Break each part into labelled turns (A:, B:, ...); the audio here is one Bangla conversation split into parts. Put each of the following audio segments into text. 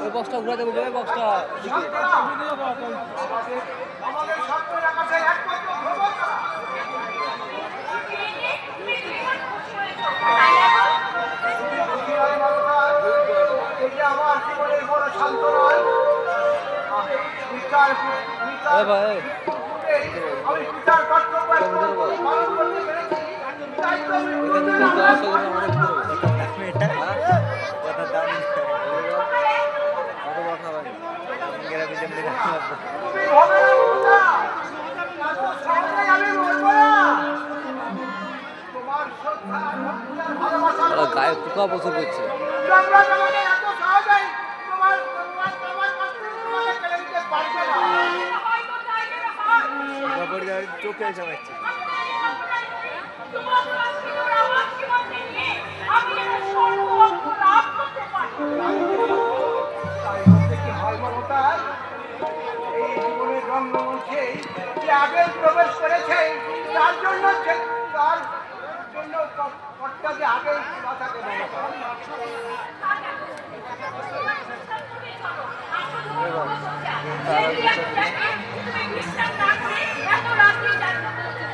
A: ওই বক্সটা ঘুরাতে বলবে ওই বক্সটা
B: আমার জীবনের হয় মমতা? এই জীবনের রঙ্গমঞ্চে যে আগে প্রবেশ করেছে তার জন্য তার জন্য ক- কর্তা যে আগে মাথাকে মমতা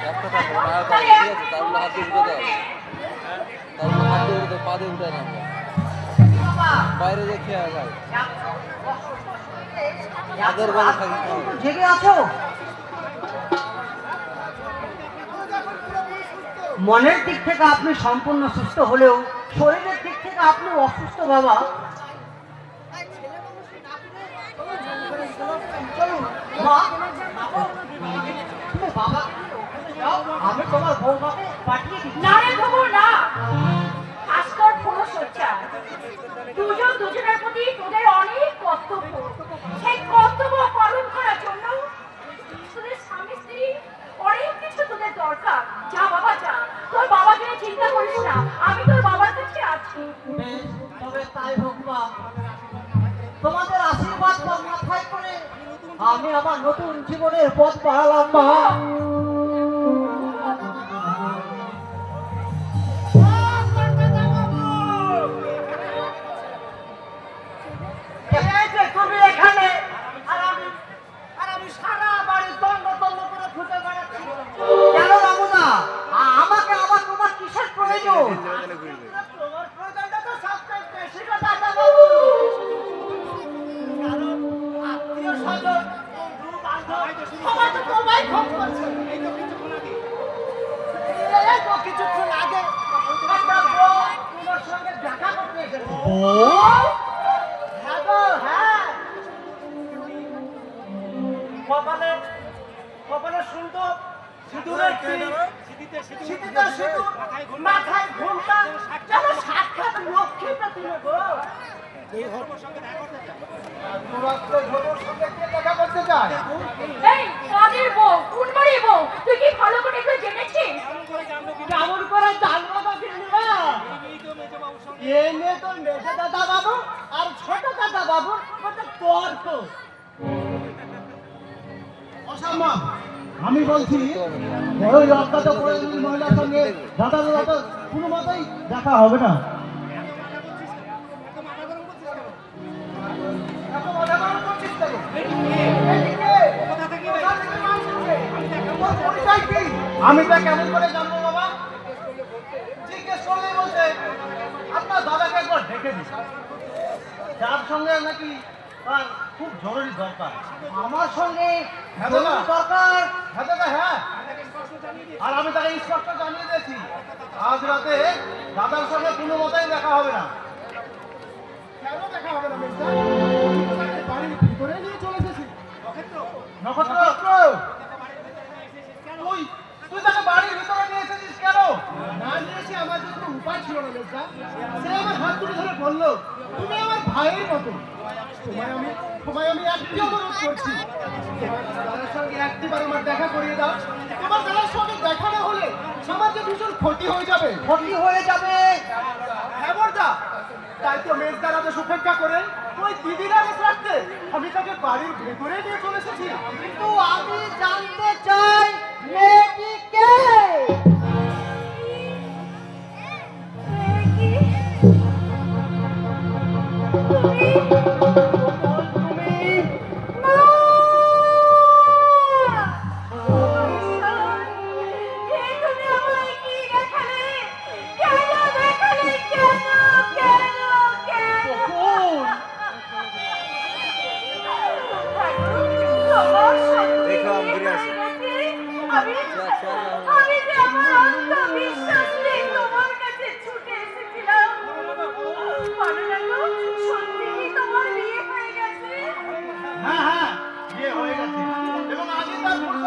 A: একটা থাকবো না ঠিক আছে তারগুলো হাত দিয়ে উঠে দাও তারগুলো হাত দিয়ে উঠে দাও পা দিয়ে উঠে না বাইরে যে খেয়ে ভাই আগের বেলা থাকি
C: জেগে আছো মনের দিক থেকে আপনি সম্পূর্ণ সুস্থ হলেও শরীরের দিক থেকে আপনি অসুস্থ বাবা। আমি তোমার পাঠিয়ে
D: না আমি
C: আমার নতুন জীবনের পথ বাড়ালাম মা। কপালে কপালে সুন্দর সিঁদুরের সিঁথিতে সিঁদুর, মাথায় ঘোমটা, যেন সাক্ষাৎ লক্ষ্মী প্রতিমা গো।
B: দুরাত্ম ঝোড়োর সঙ্গে কে দেখা করতে চায়
E: আমি বলছি পরিচিত মহিলার সঙ্গে কোনো মতেই দেখা হবে না? আমি তা কেমন করে জানব বাবা জিজ্ঞেস করলে বলছে, আপনার দাদাকে একবার ডেকে দিন তার সঙ্গে নাকি খুব জরুরি দরকার।
C: আমার সঙ্গে
E: হ্যাঁ
C: দরকার।
E: হ্যাঁ হ্যাঁ। আর আমি তাকে স্পষ্ট জানিয়ে দিয়েছি। আজ রাতে দাদার সঙ্গে কোনো মতেই দেখা হবে না।
B: কেন দেখা হবে না বাড়ির ভিতরে নিয়ে চলে এসেছি।
E: নক্ষত্র। তুই তুই তাকে বাড়ির ভিতরে নিয়ে এসেছিস কেন?
B: না নিয়েছি আমার জন্য
E: উপায় ছিল না মেজদা সে আমার হাত তুলে ধরে বলল তুমি আমার ভাইয়ের মতো। তোমায় আমি তোমায় আমি একটি অনুরোধ করছি। দাদার সঙ্গে একটিবার আমার দেখা করিয়ে দাও। তোমার দাদার সঙ্গে দেখা না হলে সমাজে ভীষণ ক্ষতি হয়ে যাবে।
C: ক্ষতি হয়ে যাবে।
E: হ্যাঁ বর্দা। তাই তো মেজদার আদেশ উপেক্ষা করে ওই দিদির রাখতে আমি তাকে বাড়ির ভেতরে নিয়ে চলে এসেছি।
C: কিন্তু আমি জানতে চাই মেয়েটি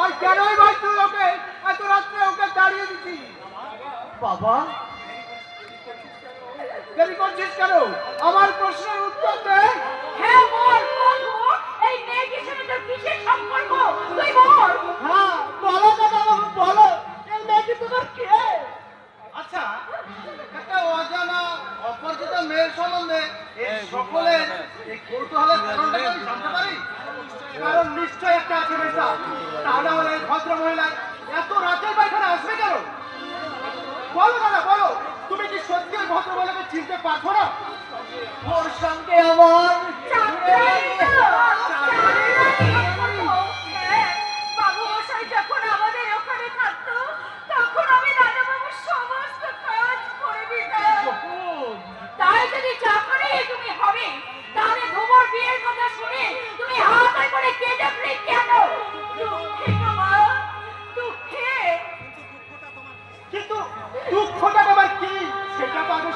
C: আর
B: কেনই ভাই তুই ওকে? এত রাত্রে ওকে দাঁড়িয়ে দিচ্ছি
C: বাবা।
B: দেরি করছিস কেন? আমার প্রশ্নের উত্তর দে।
D: হ্যাঁ বল বল বল। এই মেয়েটির সাথে তোর কিসের সম্পর্ক? তুই বল।
C: হ্যাঁ বলো দাদা বাবু বলো। এই মেয়েটি তোমার কে?
E: আচ্ছা একটা অজানা অপরিচিত মেয়ের সম্বন্ধে এই সকলের এই কৌতূহলের কারণটা কি আমি জানতে পারি? কারণ নিশ্চয় একটা আছে বেশা তা না হলে ভদ্র মহিলা এত রাতের পায়খানা আসবে কেন? বলো দাদা বলো। তুমি কি সত্যি ভদ্র মহিলাকে চিনতে পারছ না?
C: ওর সঙ্গে আমার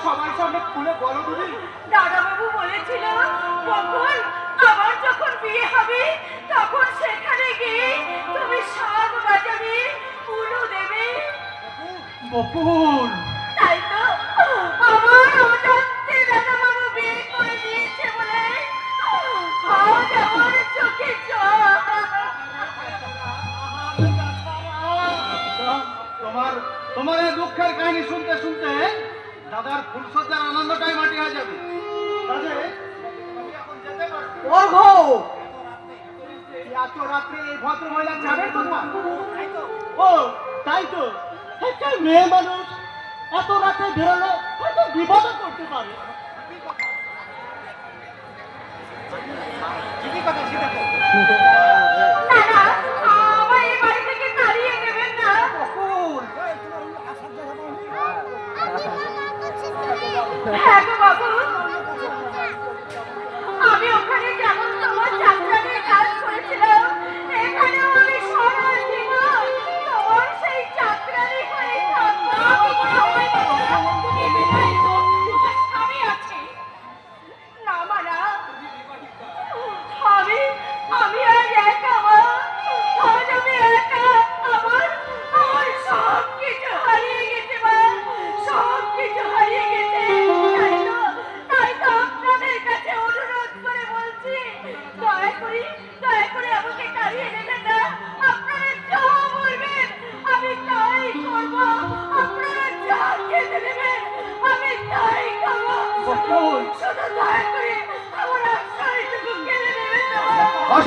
E: সবার সামনে খুলে বলো তুমি।
D: দাদাবাবু বলেছিল বকুল আমার যখন বিয়ে হবে তখন সেখানে গিয়ে তুমি শাক বাজাবে উলু দেবে।
E: বকুল!
C: ওগো
B: এত রাত্রে? এই ভদ্র মহিলা যাবে কোথায়?
E: ও, তাই তো। একটা মেয়ে মানুষ এত রাতে বেরোলে হয়তো বিপদও করতে পারে।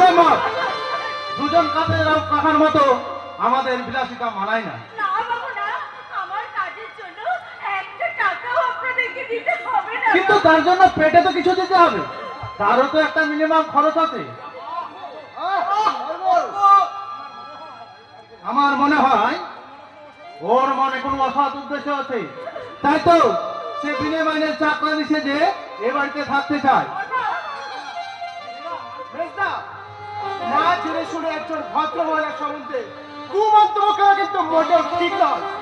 E: অসম্ভব দুজন মতো আমাদের বিলাসিতা মানায় না। কিন্তু তার জন্য পেটে তো কিছু দিতে হবে। তারও তো একটা মিনিমাম খরচ আছে। আমার মনে হয় ওর মনে কোনো অসৎ উদ্দেশ্য আছে। তাই তো সে বিনয় মাইনের চাকরানি সেজে এ বাড়িতে থাকতে চায়। না ছেড়ে শুনে একজন ভদ্র মহিলার সম্বন্ধে কুমন্তব্য কিন্তু মোটেও ঠিক নয়।